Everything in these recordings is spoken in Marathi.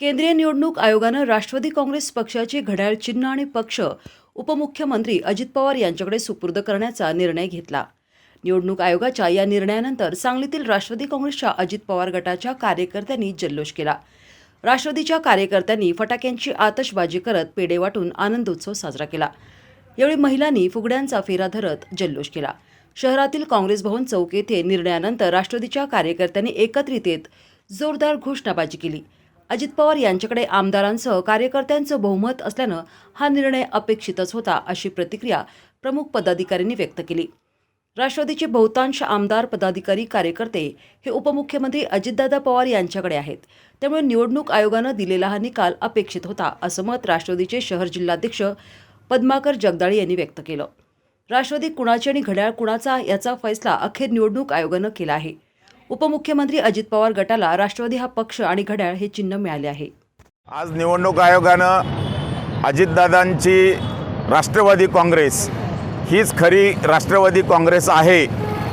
केंद्रीय निवडणूक आयोगानं राष्ट्रवादी काँग्रेस पक्षाची घड्याळ चिन्ह आणि पक्ष उपमुख्यमंत्री अजित पवार यांच्याकडे सुपूर्द करण्याचा निर्णय घेतला. निवडणूक आयोगाच्या या निर्णयानंतर सांगलीतील राष्ट्रवादी काँग्रेसच्या अजित पवार गटाच्या कार्यकर्त्यांनी जल्लोष केला. राष्ट्रवादीच्या कार्यकर्त्यांनी फटाक्यांची आतषबाजी करत पेढे वाटून आनंदोत्सव साजरा केला. यावेळी महिलांनी फुगड्यांचा फेरा धरत जल्लोष केला. शहरातील काँग्रेस भवन चौक येथे निर्णयानंतर राष्ट्रवादीच्या कार्यकर्त्यांनी एकत्रित येत जोरदार घोषणाबाजी केली. अजित पवार यांच्याकडे आमदारांसह कार्यकर्त्यांचं बहुमत असल्यानं हा निर्णय अपेक्षितच होता अशी प्रतिक्रिया प्रमुख पदाधिकाऱ्यांनी व्यक्त केली. राष्ट्रवादीचे बहुतांश आमदार पदाधिकारी कार्यकर्ते हे उपमुख्यमंत्री अजितदादा पवार यांच्याकडे आहेत. त्यामुळे निवडणूक आयोगानं दिलेला हा निकाल अपेक्षित होता असं मत राष्ट्रवादीचे शहर जिल्हाध्यक्ष पद्माकर जगदाळे यांनी व्यक्त केलं. राष्ट्रवादी कुणाची आणि घड्याळ कुणाचा याचा फैसला अखेर निवडणूक आयोगानं केला आहे. उपमुख्यमंत्री अजित पवार गटाला राष्ट्रवादी हा पक्ष आणि घड्याळ हे चिन्ह मिळाले आहे. आज निवडणूक आयोगानं अजितदादांची राष्ट्रवादी काँग्रेस हीच खरी राष्ट्रवादी काँग्रेस आहे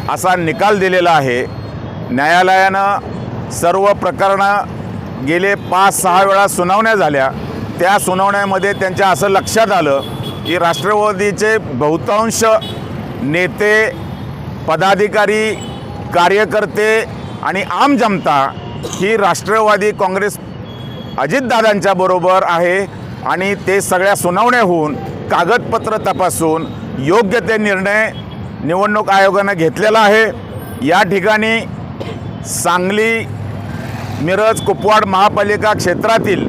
असा निकाल दिलेला आहे. न्यायालयानं सर्व प्रकरणं गेले पाच सहा वेळा सुनावण्या झाल्या. त्या सुनावण्यामध्ये त्यांच्या असं लक्षात आलं की राष्ट्रवादीचे बहुतांश नेते पदाधिकारी कार्यकर्ते आणि आम जनता ही राष्ट्रवादी काँग्रेस अजितदादांच्या बरोबर आहे आणि ते सगळ्या सुनावण्या होऊन कागदपत्र तपासून योग्य ते निर्णय निवडणूक आयोगानं घेतलेला आहे. या ठिकाणी सांगली मिरज कुपवाड महापालिका क्षेत्रातील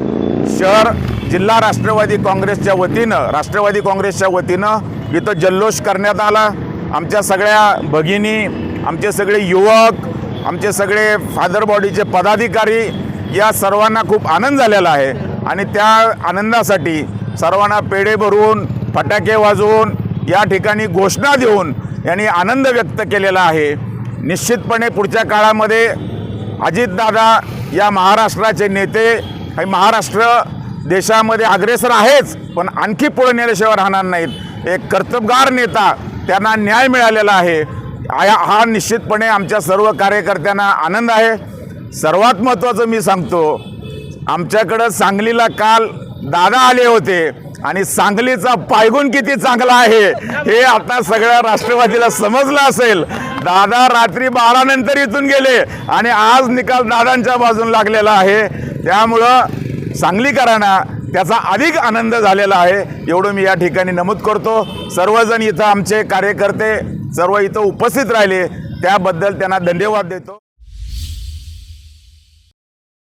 शहर जिल्हा राष्ट्रवादी काँग्रेसच्या वतीनं राष्ट्रवादी काँग्रेसच्या वतीनं इथं जल्लोष करण्यात आला. आमच्या सगळ्या भगिनी आमचे सगळे युवक आमचे सगळे फादर बॉडीचे पदाधिकारी या सर्वांना खूप आनंद झालेला आहे. आणि त्या आनंदासाठी सर्वांना पेढे भरून फटाके वाजवून या ठिकाणी घोषणा देऊन यांनी आनंद व्यक्त केलेला आहे. निश्चितपणे पुढच्या काळामध्ये अजितदादा या महाराष्ट्राचे नेते हे महाराष्ट्र देशामध्ये अग्रेसर आहेच पण आणखी पुढे नेल्याशिवाय राहणार नाहीत. एक कर्तबगार नेता त्यांना न्याय मिळालेला आहे. आया हा निश्चितपणे आमच्या सर्व कार्यकर्त्यांना आनंद आहे. सर्वात महत्त्वाचं मी सांगतो आमच्याकडं सांगलीला काल दादा आले होते आणि सांगलीचा पायगुण किती चांगला आहे हे आता सगळ्या राष्ट्रवादीला समजलं असेल. दादा रात्री बारानंतर इथून गेले आणि आज निकाल दादांच्या बाजून लागलेला आहे. त्यामुळं सांगलीकरांना त्याचा अधिक आनंद झालेला आहे एवढं मी या ठिकाणी नमूद करतो. सर्वजण इथं आमचे कार्यकर्ते सर्व इथं उपस्थित राहिले. त्याबद्दल त्यांना धन्यवाद देतो.